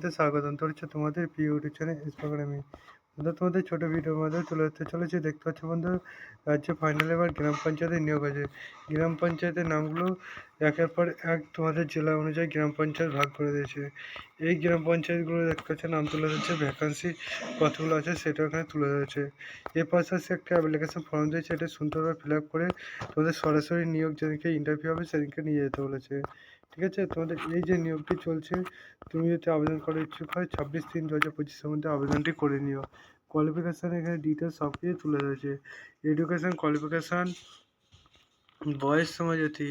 ভিডিওতে স্বাগতম। তো তোমাদের প্রিয় ইউটিউব চ্যানেল ইনস্টাগ্রামে বন্ধু তোমাদের ছোটো ভিডিওর মাধ্যমে তুলে ধরতে চলেছি। দেখতে পাচ্ছ বন্ধু রাজ্যে ফাইনাল এবার গ্রাম পঞ্চায়েতের নিয়োগ আছে। গ্রাম পঞ্চায়েতের নামগুলো একের পর এক তোমাদের জেলা অনুযায়ী গ্রাম পঞ্চায়েত ভাগ করে দিয়েছে। এই গ্রাম পঞ্চায়েতগুলো দেখতে পাচ্ছ, নাম তুলে ধরছে ভ্যাকান্সি কতগুলো আছে সেটা এখানে তুলে ধরেছে। এর পাশাপাশি একটা অ্যাপ্লিকেশন ফর্ম দিয়েছে, এটা সুন্দরভাবে ফিল আপ করে তোমাদের সরাসরি নিয়োগ যেদিনকে ইন্টারভিউ হবে, সেদিনকে নিয়ে যেতে বলেছে। ঠিক আছে? তোমাদের এই যে নিয়োগটি চলছে, তুমি যদি আবেদন করার ইচ্ছুক হয়, ছাব্বিশ তিন দু হাজার পঁচিশের মধ্যে আবেদনটি করে নিও। কোয়ালিফিকেশান এখানে ডিটেলস সব কিছু তুলে ধরেছে। এডুকেশান কোয়ালিফিকেশান বয়স সময় যদি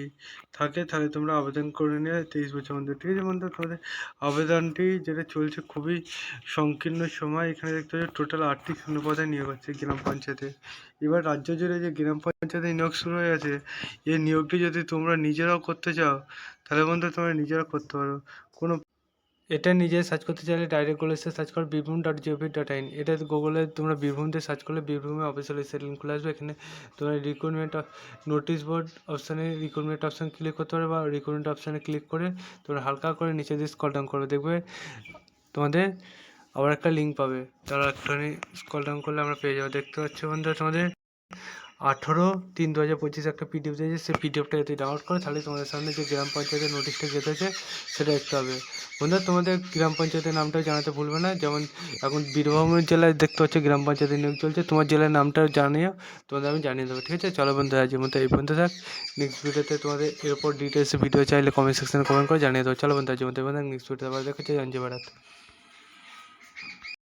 থাকে, তাহলে তোমরা আবেদন করে নিও তেইশ বছর মধ্যে। ঠিক আছে বন্ধু তোমাদের আবেদনটি যেটা চলছে খুবই সংকীর্ণ সময়। এখানে দেখতে পাচ্ছ টোটাল আটটি শূন্যপদে নিয়োগ হচ্ছে গ্রাম পঞ্চায়েতে। এবার রাজ্য জুড়ে যে গ্রাম পঞ্চায়েতে নিয়োগ শুরু হয়ে গেছে, এই নিয়োগটি যদি তোমরা নিজেরাও করতে চাও, তাহলে বন্ধু তোমরা নিজেরা করতে পারো। কোনো এটা নিজে সার্চ করতে চাইলে ডাইরেক্ট গুগলে সার্চ করো Birbhum dot G O V dot in এটা গুগলে তোমরা বীরভূম দিয়ে সার্চ করলে বীরভূমে অফিসিয়াল ওয়েবসাইট লিঙ্ক খুলে আসবে। এখানে তোমরা রিক্রুটমেন্ট নোটিশ বোর্ড অপশানে রিক্রুটমেন্ট অপশান ক্লিক করতে পারবে বা রিক্রুটমেন্ট অপশানে ক্লিক করে তোমরা হালকা করে নিচে দিয়ে স্কল ডাউন করবে। দেখবে তোমাদের আবার একটা লিঙ্ক পাবে। তারা একটুখানি স্কল ডাউন করলে আমরা পেয়ে যাব। দেখতে পাচ্ছ বন্ধুরা তোমাদের আঠেরো তিন দু হাজার পঁচিশে একটা পিডিএফ দিয়েছে। সেই পিডিএফটা যদি ডাউনলোড করে, তাহলে তোমাদের সামনে যে গ্রাম পঞ্চায়েতের নোটিশটা যেতেছে সেটা দেখতে হবে। বন্ধুরা, তোমাদের গ্রাম পঞ্চায়েতের নামটাও জানাতে ভুলবে না। যেমন এখন বীরভূম জেলায় দেখতে পাচ্ছ, গ্রাম পঞ্চায়েতের নিয়োগ চলছে। তোমার জেলার নামটাও জানিও, তোমাদের আমি জানিয়ে দেবো, ঠিক আছে? চলো বন্ধু আজকের মতো এই পর্যন্ত থাক। নেক্সট ভিডিওতে তোমাদের এরপর ডিটেলসে ভিডিও চাইলে কমেন্ট সেকশনে কমেন্ট করে জানিয়ে দেবো। চলো বন্ধু আজকের মতো নেক্সট ভিডিওতে আবার দেখা হচ্ছে জয় ভারত।